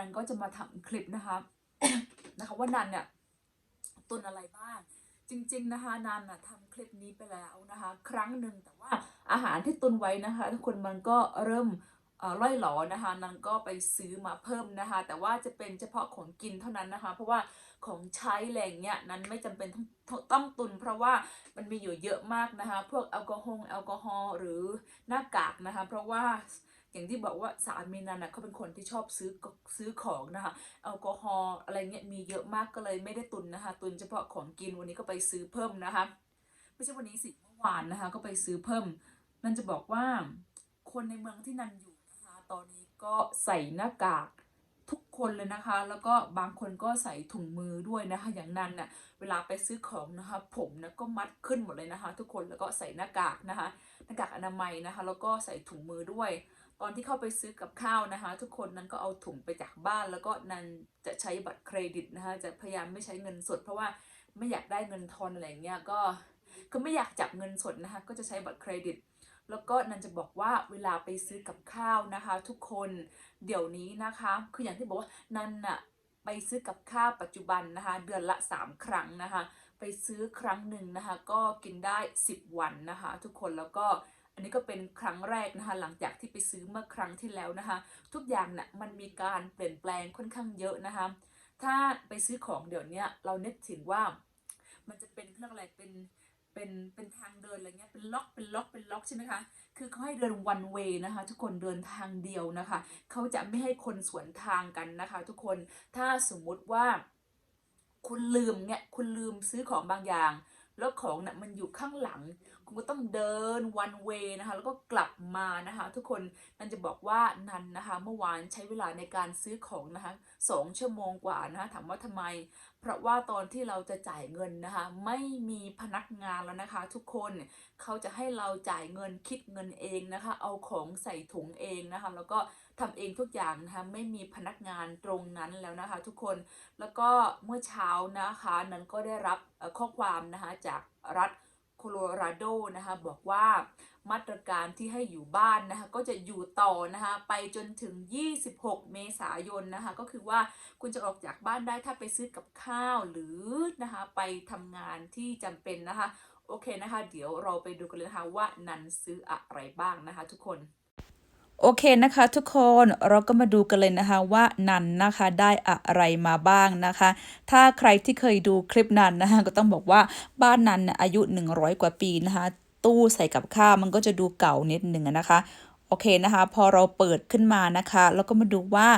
นันก็จะมาทำคลิปนะคะนะคะว่านันเนี่ยตุนอะไรบ้างจริง ๆ นะคะนันนะทำคลิปนี้ไปแล้วนะคะ ครั้งหนึ่งแต่ว่าอาหารที่ตุนไว้นะคะทุกคนมันก็เริ่มเอ่อยหลอนะคะนันก็ไปซื้อมาเพิ่มนะคะ แต่ว่าจะเป็นเฉพาะของกินเท่านั้นนะคะ เพราะว่าของใช้แหล่งเนี้ยนั้นไม่จำเป็นต้องต้องต้องตุน เพราะว่ามันมีอยู่เยอะมากนะคะ พวกแอลกอฮอล์แอลกอฮอล์หรือหน้ากากนะคะ เพราะว่า อย่างที่บอกว่าสามีนันนะเขาเป็นคนที่ชอบซื้อซื้อของนะคะแอลกอฮอล์อะไรเงี้ยมีเยอะมากก็เลยไม่ได้ตุนนะคะ ตุนเฉพาะของกินวันนี้ก็ไปซื้อเพิ่มนะคะ ไม่ใช่วันนี้สิเมื่อวานนะคะ ก็ไปซื้อเพิ่ม นันจะบอกว่าคนในเมืองที่นันอยู่นะคะ ตอนนี้ก็ใส่หน้ากากทุกคนเลยนะคะ แล้วก็บางคนก็ใส่ถุงมือด้วยนะคะ อย่างนันน่ะเวลาไปซื้อของนะคะ ผมนะก็มัดขึ้นหมดเลยนะคะ ทุกคนแล้วก็ใส่หน้ากากนะคะหน้ากากอนามัยนะคะ แล้วก็ใส่ถุงมือด้วย ตอนที่เข้าไปซื้อกับข้าวนะคะ ทุกคนนั้นก็เอาถุงไปจากบ้าน แล้วก็นันจะใช้บัตรเครดิตนะคะจะพยายามไม่ใช้เงินสด เพราะว่าไม่อยากได้เงินทอนอะไรอย่างเงี้ยก็ก็ไม่อยากจับเงินสดนะคะก็จะใช้บัตรเครดิต แล้วก็นันจะบอกว่าเวลาไปซื้อกับข้าวนะคะ ทุกคนเดี๋ยวนี้นะคะ คืออย่างที่บอกว่านันน่ะไปซื้อกับข้าวปัจจุบันนะคะ เดือนละ 3 ครั้งนะคะ ไปซื้อครั้งหนึ่งนะคะ ก็กินได้ 10 วันนะคะ ทุกคนแล้วก็ นนี้ก็เป็นครั้งแรกนะคะหลังจากที่ไปซื้อเมื่อครั้งที่แล้วนะคะ ทุกอย่างน่ะมันมีการเปลี่ยนแปลงค่อนข้างเยอะนะคะ ถ้าไปซื้อของเดี๋ยวนี้เรานึกถึงว่ามันจะเป็นเรื่องอะไรเป็นเป็นเป็นทางเดินอะไรเงี้ยเป็นล็อกเป็นล็อกเป็นล็อกใช่ไหมคะคือเขาให้เดิน one way นะคะ ทุกคนเดินทางเดียวนะคะเขาจะไม่ให้คนสวนทางกันนะคะ ทุกคนถ้าสมมุติว่า คุณลืมเนี่ยคุณลืมซื้อของบางอย่าง แล้วของน่ะมันอยู่ข้างหลัง คุณก็ต้องเดิน one way นะคะ แล้วก็กลับมานะคะ ทุกคนนันจะบอกว่านันนะคะ เมื่อวานใช้เวลาในการซื้อของนะคะสองชั่วโมงกว่านะคะถามว่าทำไม เพราะว่าตอนที่เราจะจ่ายเงินนะคะ ไม่มีพนักงานแล้วนะคะ ทุกคนเขาจะให้เราจ่ายเงินคิดเงินเองนะคะ เอาของใส่ถุงเองนะคะ แล้วก็ทำเองทุกอย่างนะคะไม่มีพนักงานตรงนั้นแล้วนะคะ ทุกคนแล้วก็เมื่อเช้านะคะ นั้นก็ได้รับข้อความนะคะจากรัฐ โคโลราโดนะคะบอกว่ามาตรการที่ให้อยู่บ้านนะคะก็จะอยู่ต่อนะคะไปจนถึง 26 เมษายนนะคะก็คือว่าคุณจะออกจากบ้านได้ถ้าไปซื้อกับข้าวหรือนะคะไปทำงานที่จำเป็นนะคะโอเคนะคะ เดี๋ยวเราไปดูกันเลยนะคะว่านันซื้ออะไรบ้างนะคะทุกคน โอเคนะคะทุกคนเราก็มาดูกันเลยนะคะว่านันนะคะได้อะไรมาบ้างนะคะ ถ้าใครที่เคยดูคลิปนันนะคะก็ต้องบอกว่าบ้านนันอายุ 100 กว่าปีนะคะ ตู้ใส่กับข้าวมันก็จะดูเก่านิดหนึ่งนะคะโอเคนะคะ พอเราเปิดขึ้นมานะคะ แล้วก็มาดูว่า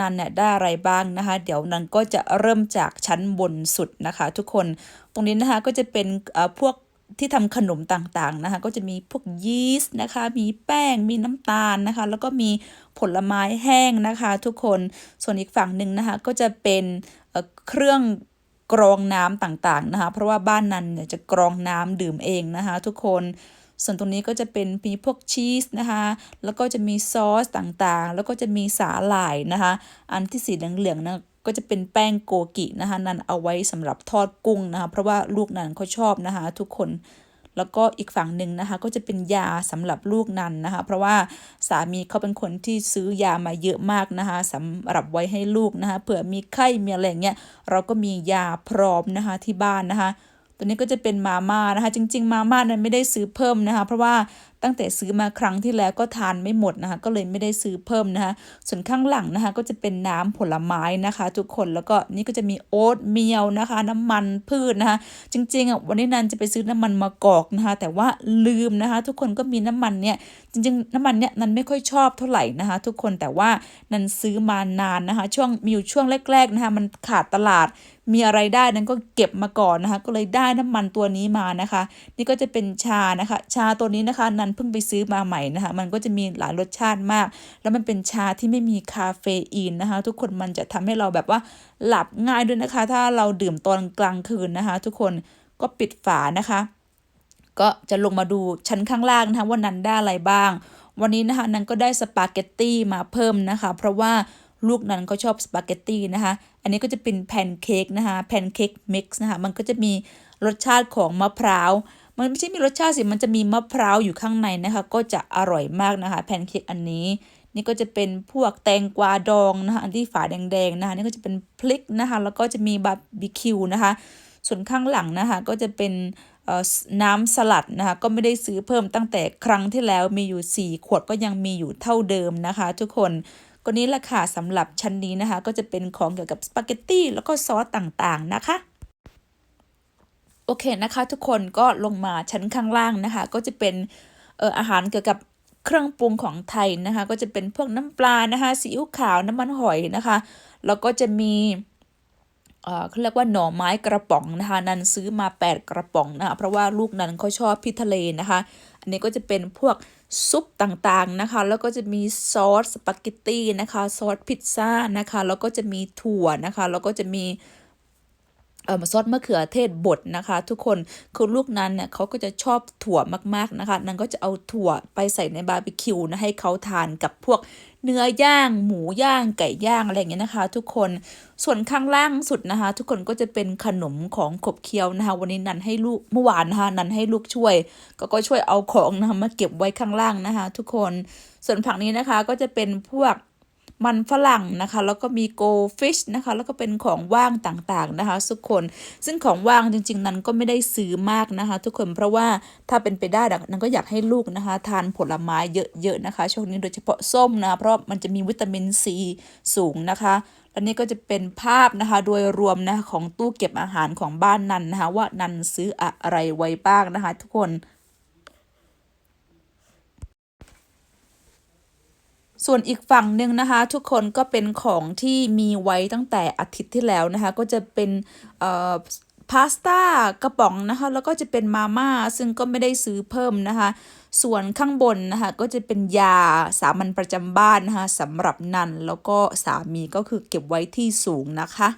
นันเนี่ยได้อะไรบ้างนะคะ เดี๋ยวนันก็จะเริ่มจากชั้นบนสุดนะคะ ทุกคนตรงนี้นะคะก็จะเป็นอ่อพวก ที่ทำขนมต่างๆนะคะ ก็จะมีพวกยีสต์นะคะ มีแป้ง มีน้ำตาลนะคะ แล้วก็มีผลไม้แห้งนะคะ ทุกคน ส่วนอีกฝั่งหนึ่งนะคะ ก็จะเป็นเครื่องกรองน้ำต่างๆนะคะ เพราะว่าบ้านนันเนี่ยจะกรองน้ำดื่มเองนะคะ ทุกคนส่วนตรงนี้ก็จะเป็นมีพวกชีสนะคะ แล้วก็จะมีซอสต่างๆ แล้วก็จะมีสาหร่ายนะคะ อันที่สีเหลืองๆนะ ก็จะเป็นแป้งโกกินะคะนันเอาไว้สำหรับทอดกุ้งนะคะเพราะว่าลูกนันเขาชอบนะคะทุกคนแล้วก็อีกฝั่งหนึ่งนะคะก็จะเป็นยาสำหรับลูกนันนะคะ เพราะว่าสามีเขาเป็นคนที่ซื้อยามาเยอะมากนะคะสำหรับไว้ให้ลูกนะคะเผื่อมีไข้มีอะไรงเงี้ยเราก็มียาพร้อมนะคะที่บ้านนะคะ ตัวนี้ก็จะเป็นมาม่านะคะ จริง ๆ มาม่านั้นไม่ได้ซื้อเพิ่มนะคะ เพราะว่า ตั้งแต่ซื้อมาครั้งที่แล้วก็ทานไม่หมดนะคะ ก็เลยไม่ได้ซื้อเพิ่มนะคะ ส่วนข้างหลังนะคะ ก็จะเป็นน้ำผลไม้นะคะ ทุกคนแล้วก็นี่ก็จะมีโอ๊ตเมียวนะคะ น้ำมันพืชนะคะ จริงๆอะวันนี้นันจะไปซื้อน้ำมันมะกอกนะคะ แต่ว่าลืมนะคะ ทุกคนก็มีน้ำมันเนี่ยจริงๆ น้ำมันเนี่ยนันไม่ค่อยชอบเท่าไหร่นะคะ ทุกคนแต่ว่านันซื้อมานานนะคะ ช่วงมีอยู่ช่วงแรกๆนะคะมันขาดตลาด มีอะไรได้นั้นก็เก็บมาก่อนนะคะ ก็เลยได้น้ำมันตัวนี้มานะคะ นี่ก็จะเป็นชานะคะ ชาตัวนี้นะคะนันเพิ่งไปซื้อมาใหม่นะคะ มันก็จะมีหลายรสชาติมาก แล้วมันเป็นชาที่ไม่มีคาเฟอีนนะคะ ทุกคนมันจะทำให้เราแบบว่าหลับง่ายด้วยนะคะ ถ้าเราดื่มตอนกลางคืนนะคะ ทุกคนก็ปิดฝานะคะ ก็จะลงมาดูชั้นข้างล่างนะคะว่านันได้อะไรบ้าง วันนี้นะคะนันก็ได้สปาเกตตี้มาเพิ่มนะคะ เพราะว่าลูกนันก็ชอบสปาเกตตี้นะคะ อันนี้ก็จะเป็นแพนเค้กนะคะแพนเค้กมิกซ์นะคะมันก็จะมีรสชาติของมะพร้าว มันไม่ใช่มีรสชาติสิมันจะมีมะพร้าวอยู่ข้างในนะคะ ก็จะอร่อยมากนะคะแพนเค้กอันนี้ นี่ก็จะเป็นพวกแตงกวาดองนะคะอันที่ฝาแดงๆนะคะนี่ก็จะเป็นพริกนะคะแล้วก็จะมีบาร์บีคิวนะคะ ส่วนข้างหลังนะคะก็จะเป็นน้ำสลัดนะคะก็ไม่ได้ซื้อเพิ่มตั้งแต่ครั้งที่แล้วมีอยู่ 4 ขวดก็ยังมีอยู่เท่าเดิมนะคะ ทุกคน ก็นี้แหละค่ะสำหรับชั้นนี้นะคะ ก็จะเป็นของเกี่ยวกับสปาเกตตี้แล้วก็ซอสต่างๆนะคะโอเคนะคะทุกคนก็ลงมาชั้นข้างล่างนะคะ ก็จะเป็นเอ่ออาหารเกี่ยวกับเครื่องปรุงของไทยนะคะ ก็จะเป็นพวกน้ำปลานะคะซีอิ๊วขาวน้ำมันหอยนะคะแล้วก็จะมีเอ่อเขาเรียกว่าหน่อไม้กระป๋องนะคะ นันซื้อมา 8 กระป๋องนะคะเพราะว่าลูกนั้นเขาชอบพิทะเลนะคะ อันนี้ก็จะเป็นพวกซุปต่างๆนะคะ แล้วก็จะมีซอสสปาเกตตี้นะคะ ซอสพิซซ่านะคะ แล้วก็จะมีถั่วนะคะ แล้วก็จะมี ซอสมะเขือเทศบดนะคะ ทุกคนคือลูกนั้นเนี่ยเขาก็จะชอบถั่วมากๆนะคะนันก็จะเอาถั่วไปใส่ในบาร์บีคิวนะให้เขาทานกับพวกเนื้อย่างหมูย่างไก่ย่างอะไรอย่างเงี้ยนะคะ ทุกคนส่วนข้างล่างสุดนะคะ ทุกคนก็จะเป็นขนมของขบเคี้ยวนะคะ วันนี้นันให้ลูกเมื่อวานนะคะนันให้ลูกช่วย ก็ก็ช่วยเอาของนะคะมาเก็บไว้ข้างล่างนะคะ ทุกคนส่วนผักนี้นะคะก็จะเป็นพวก มันฝรั่งนะคะ แล้วก็มีโกฟิชนะคะ แล้วก็เป็นของว่างต่างๆนะคะ ทุกคนซึ่งของว่างจริง ๆ นั้นก็ไม่ได้ซื้อมากนะคะ ทุกคนเพราะว่าถ้าเป็นไปได้นั้นก็อยากให้ลูกนะคะ ทานผลไม้เยอะๆนะคะ ช่วงนี้โดยเฉพาะส้มนะะเพราะมันจะมีวิตามินซีสูงนะคะและนี่ก็จะเป็นภาพนะคะโดยรวมนะคะของตู้เก็บอาหารของบ้านนันนะคะ ว่านันซื้ออะไรไว้บ้างนะคะ ทุกคน ส่วนอีกฝั่งหนึ่งนะคะ ทุกคนก็เป็นของที่มีไว้ตั้งแต่อาทิตย์ที่แล้วนะคะ ก็จะเป็นเอ่อพาสต้ากระป๋องนะคะ แล้วก็จะเป็นมาม่าซึ่งก็ไม่ได้ซื้อเพิ่มนะคะ ส่วนข้างบนนะคะ ก็จะเป็นยาสามัญประจำบ้านนะคะสำหรับนันแล้วก็สามีก็คือเก็บไว้ที่สูงนะคะ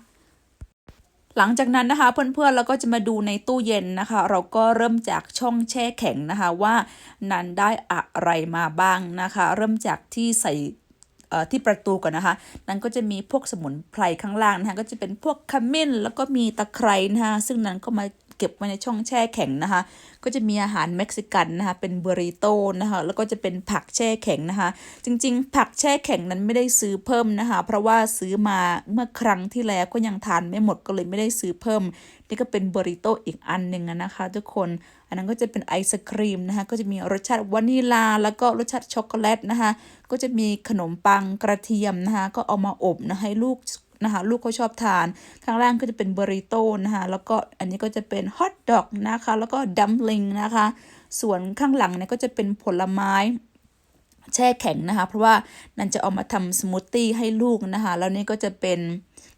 หลังจากนั้นนะคะเพื่อนๆเราก็จะมาดูในตู้เย็นนะคะ เราก็เริ่มจากช่องแช่แข็งนะคะว่านันได้อะไรมาบ้างนะคะ เริ่มจากที่ใส่ที่ประตูก่อนนะคะ นั้นก็จะมีพวกสมุนไพรข้างล่างนะคะ ก็จะเป็นพวกขมิ้นแล้วก็มีตะไคร้นะคะ ซึ่งนั้นก็มา เก็บไว้ในช่องแช่แข็งนะคะ ก็จะมีอาหารเม็กซิกันนะคะ เป็นเบริโต้นะคะแล้วก็จะเป็นผักแช่แข็งนะคะ จริงๆ ผักแช่แข็งนั้นไม่ได้ซื้อเพิ่มนะคะ เพราะว่าซื้อมาเมื่อครั้งที่แล้วก็ยังทานไม่หมดก็เลยไม่ได้ซื้อเพิ่ม นี่ก็เป็นเบริโต้อีกอันหนึ่งนะคะ ทุกคนอันนั้นก็จะเป็นไอศครีมนะคะ ก็จะมีรสชาติวานิลา แล้วก็รสชาติช็อกโกแลตนะคะ ก็จะมีขนมปังกระเทียมนะคะ ก็เอามาอบนะให้ลูก นะคะลูกเขาชอบทาน ข้างล่างก็จะเป็นเบริโต้นะคะแล้วก็อันนี้ก็จะเป็นฮอทดอกนะคะแล้วก็ดัมลิงนะคะส่วนข้างหลังเนี่ยก็จะเป็นผลไม้แช่แข็งนะคะ เพราะว่านันจะเอามาทำสมูทตี้ให้ลูกนะคะ แล้วนี่ก็จะเป็น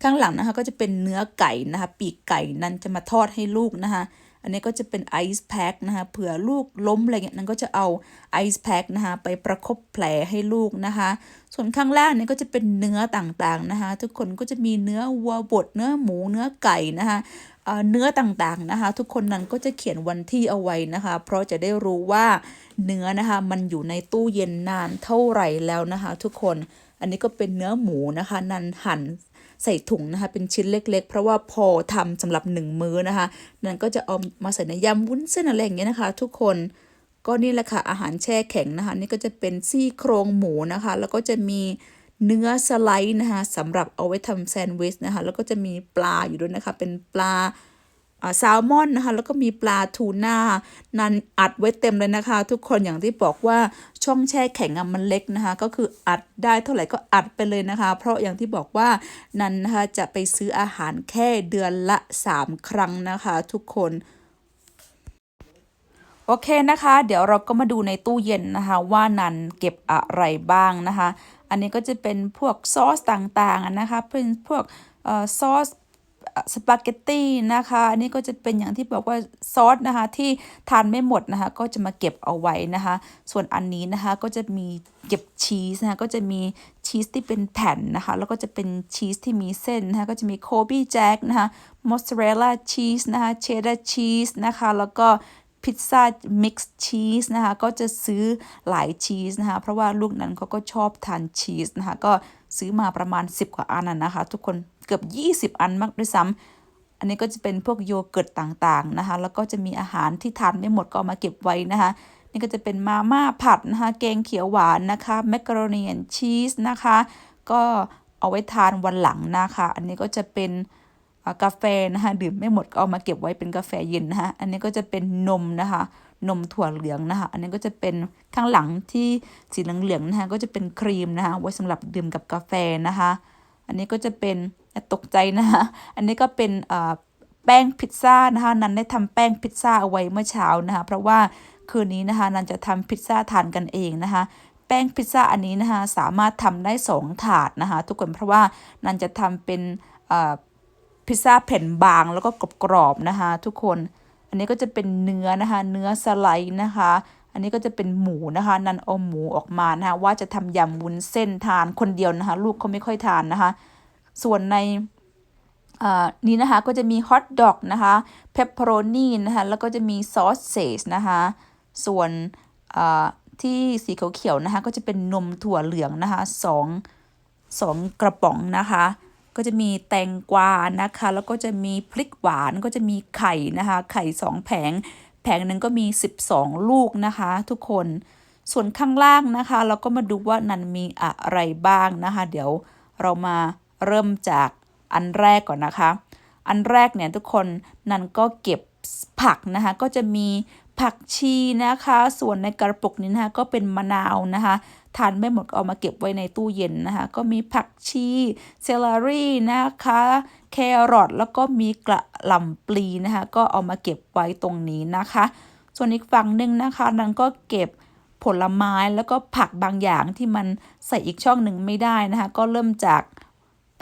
ข้างหลังนะคะก็จะเป็นเนื้อไก่นะคะ ปีกไก่นันจะมาทอดให้ลูกนะคะ อันนี้ก็จะเป็นไอซ์แพ็คนะคะเผื่อลูกล้มอะไรเงี้ยนันก็จะเอาไอซ์แพ็คนะคะไปประคบแผลให้ลูกนะคะ ส่วนข้างล่างเนี่ยก็จะเป็นเนื้อต่างๆนะคะ ทุกคนก็จะมีเนื้อวัวบดเนื้อหมูเนื้อไก่นะคะเอ่อเนื้อต่างๆนะคะ ทุกคนนั้นก็จะเขียนวันที่เอาไว้นะคะ เพราะจะได้รู้ว่าเนื้อนะคะมันอยู่ในตู้เย็นนานเท่าไหร่แล้วนะคะ ทุกคนอันนี้ก็เป็นเนื้อหมูนะคะ นันหั่น ใส่ถุงนะคะเป็นชิ้นเล็ก ๆ เพราะว่าพอทำสำหรับหนึ่งมื้อนะคะนันก็จะเอามาใส่ในยำวุ้นเส้นอะไรอย่างเงี้ยนะคะ ทุกคนก็นี่แหละค่ะอาหารแช่แข็งนะคะ นี่ก็จะเป็นซี่โครงหมูนะคะ แล้วก็จะมีเนื้อสไลด์นะคะสำหรับเอาไว้ทำแซนด์วิชนะคะ แล้วก็จะมีปลาอยู่ด้วยนะคะ เป็นปลา แซลมอนนะคะแล้วก็มีปลาทูน่านันอัดไว้เต็มเลยนะคะ ทุกคนอย่างที่บอกว่าช่องแช่แข็งอะมันเล็กนะคะ ก็คืออัดได้เท่าไหร่ก็อัดไปเลยนะคะ เพราะอย่างที่บอกว่านันนะคะจะไปซื้ออาหารแค่เดือนละ 3 ครั้งนะคะ ทุกคนโอเคนะคะ เดี๋ยวเราก็มาดูในตู้เย็นนะคะ ว่านันเก็บอะไรบ้างนะคะ อันนี้ก็จะเป็นพวกซอสต่างๆอะนะคะเป็นพวกเอ่อซอส สปาเกตตี้นะคะอันนี้ก็จะเป็นอย่างที่บอกว่าซอสนะคะที่ทานไม่หมดนะคะก็จะมาเก็บเอาไว้นะคะ ส่วนอันนี้นะคะก็จะมีเก็บชีสนะคะก็จะมีชีสที่เป็นแผ่นนะคะแล้วก็จะเป็นชีสที่มีเส้นนะคะก็จะมีโคบี้แจ็คนะคะมอสซาเรลล่าชีสนะคะเชดดาร์ชีสนะคะแล้วก็พิซซ่ามิกซ์ชีสนะคะก็จะซื้อหลายชีสนะคะเพราะว่าลูกนั้นเขาก็ชอบทานชีสนะคะก็ ซื้อมาประมาณ 10 กว่าอันนะนะคะ ทุกคนเกือบ 20 อันมากด้วยซ้ำอันนี้ก็จะเป็นพวกโยเกิร์ตต่างๆนะคะ แล้วก็จะมีอาหารที่ทานไม่หมดก็มาเก็บไว้นะคะ นี่ก็จะเป็นมาม่าผัดนะคะแกงเขียวหวานนะคะแมคกะโรนีแอนชีสนะคะ ก็เอาไว้ทานวันหลังนะคะ อันนี้ก็จะเป็นกาแฟนะคะดื่มไม่หมดก็เอามาเก็บไว้เป็นกาแฟเย็นนะคะอันนี้ก็จะเป็นนมนะคะ นมถั่วเหลืองนะคะ อันนี้ก็จะเป็นข้างหลังที่สีเหลืองๆนะคะ ก็จะเป็นครีมนะคะ ไว้สำหรับดื่มกับกาแฟนะคะ อันนี้ก็จะเป็นตกใจนะคะอันนี้ก็เป็นแป้งพิซซ่านะคะ นันได้ทำแป้งพิซซ่าเอาไว้เมื่อเช้านะคะ เพราะว่าคืนนี้นะคะนันจะทำพิซซ่าทานกันเองนะคะแป้งพิซซ่าอันนี้นะคะสามารถทำได้ 2 ถาดนะคะ ทุกคนเพราะว่านันจะทำเป็นพิซซ่าแผ่นบางแล้วก็กรอบๆนะคะ ทุกคน นนี้ก็จะเป็นเนื้อนะคะ เนื้อสไลด์นะคะ อันนี้ก็จะเป็นหมูนะคะ นันเอาหมูออกมานะคะ ว่าจะทำยำวุ้นเส้นทานคนเดียวนะคะ ลูกเขาไม่ค่อยทานนะคะ ส่วนในนี้นะคะก็จะมีฮอทดอกนะคะเพปเปอโรนีนะคะ แล้วก็จะมีซอสเซจนะคะ ส่วนที่สีเขียวๆนะคะ ก็จะเป็นนมถั่วเหลืองนะคะสองสองกระป๋องนะคะ ก็จะมีแตงกวานะคะ แล้วก็จะมีพริกหวานก็จะมีไข่นะคะ ไข่สองแผง แผงหนึ่งก็มี 12 ลูกนะคะ ทุกคนส่วนข้างล่างนะคะ เราก็มาดูว่านันมีอะไรบ้างนะคะ เดี๋ยวเรามาเริ่มจากอันแรกก่อนนะคะ อันแรกเนี่ยทุกคนนันก็เก็บผักนะคะ ก็จะมีผักชีนะคะ ส่วนในกระปุกนี้นะคะก็เป็นมะนาวนะคะ ทานไม่หมดก็เอามาเก็บไว้ในตู้เย็นนะคะ ก็มีผักชีเซลลารี่นะคะแครอทแล้วก็มีกระหล่ำปลีนะคะ ก็เอามาเก็บไว้ตรงนี้นะคะ ส่วนอีกฝั่งหนึ่งนะคะนันก็เก็บผลไม้แล้วก็ผักบางอย่างที่มันใส่อีกช่องหนึ่งไม่ได้นะคะ ก็เริ่มจาก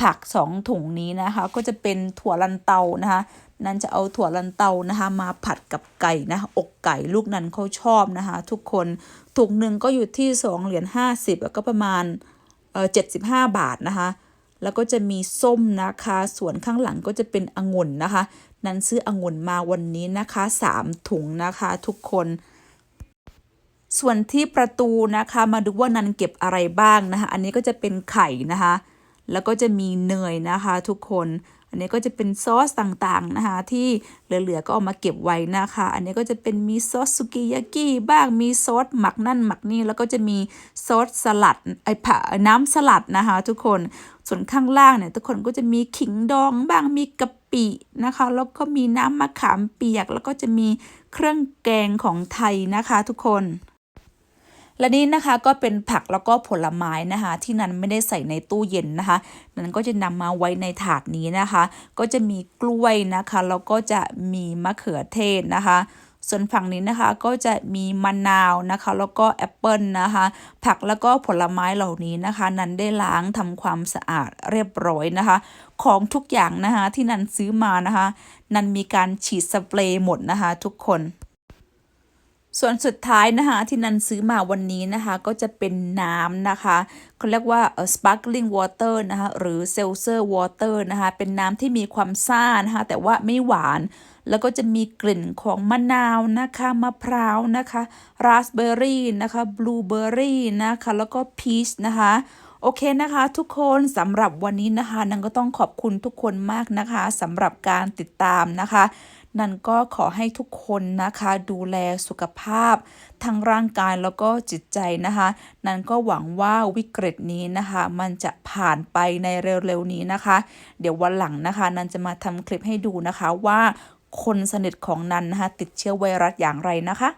ผักสองถุงนี้นะคะ ก็จะเป็นถั่วลันเตานะคะ นันจะเอาถั่วลันเตานะคะ มาผัดกับไก่นะอกไก่ลูกนั้นเขาชอบนะคะ ทุกคนถุงหนึ่งก็อยู่ที่ 2 เหรียญ50 แล้วก็ประมาณเออ75บห้าบาทนะคะ แล้วก็จะมีส้มนะคะ ส่วนข้างหลังก็จะเป็นองุ่นนะคะ นั้นซื้อองุ่นมาวันนี้นะคะ3ถุงนะคะทุกคนส่วนที่ประตูนะคะมาดูว่านันเก็บอะไรบ้างนะคะ อันนี้ก็จะเป็นไข่นะคะ แล้วก็จะมีเนยนะคะทุกคน อันนี้ก็จะเป็นซอสต่างๆนะคะ ที่เหลือๆก็เอามาเก็บไว้นะคะ อันนี้ก็จะเป็นมีซอสสุกิยากิบ้างมีซอสหมักนั่นหมักนี่แล้วก็จะมีซอสสลัดไอผักน้ำสลัดนะคะ ทุกคนส่วนข้างล่างเนี่ยทุกคนก็จะมีขิงดองบ้างมีกะปินะคะ แล้วก็มีน้ำมะขามเปียก แล้วก็จะมีเครื่องแกงของไทยนะคะ ทุกคน และนี่นะคะก็เป็นผักแล้วก็ผลไม้นะคะ ที่นันไม่ได้ใส่ในตู้เย็นนะคะ นันก็จะนำมาไว้ในถาดนี้นะคะ ก็จะมีกล้วยนะคะแล้วก็จะมีมะเขือเทศนะคะ ส่วนฝั่งนี้นะคะก็จะมีมะนาวนะคะ แล้วก็แอปเปิลนะคะ ผักแล้วก็ผลไม้เหล่านี้นะคะ นันได้ล้างทำความสะอาดเรียบร้อยนะคะ ของทุกอย่างนะคะที่นันซื้อมานะคะ นันมีการฉีดสเปรย์หมดนะคะ ทุกคน ส่วนสุดท้ายนะคะที่นันซื้อมาวันนี้นะคะก็จะเป็นน้ำนะคะเขาเรียกว่าเอ่อ sparkling water นะคะหรือ seltzer water นะคะเป็นน้ำที่มีความซ่านะคะแต่ว่าไม่หวาน แล้วก็จะมีกลิ่นของมะนาวนะคะมะพร้าวนะคะราสเบอร์รี่นะคะบลูเบอร์รี่นะคะแล้วก็พีชนะคะโอเคนะคะ ทุกคนสำหรับวันนี้นะคะนันก็ต้องขอบคุณทุกคนมากนะคะสำหรับการติดตามนะคะ นันก็ขอให้ทุกคนนะคะดูแลสุขภาพ ทั้งร่างกายแล้วก็จิตใจนะคะ นันก็หวังว่าวิกฤตนี้นะคะ มันจะผ่านไปในเร็วๆนี้นะคะ เดี๋ยววันหลังนะคะ นันจะมาทำคลิปให้ดูนะคะว่าคนสนิทของนันนะคะติดเชื้อไวรัสอย่างไรนะคะ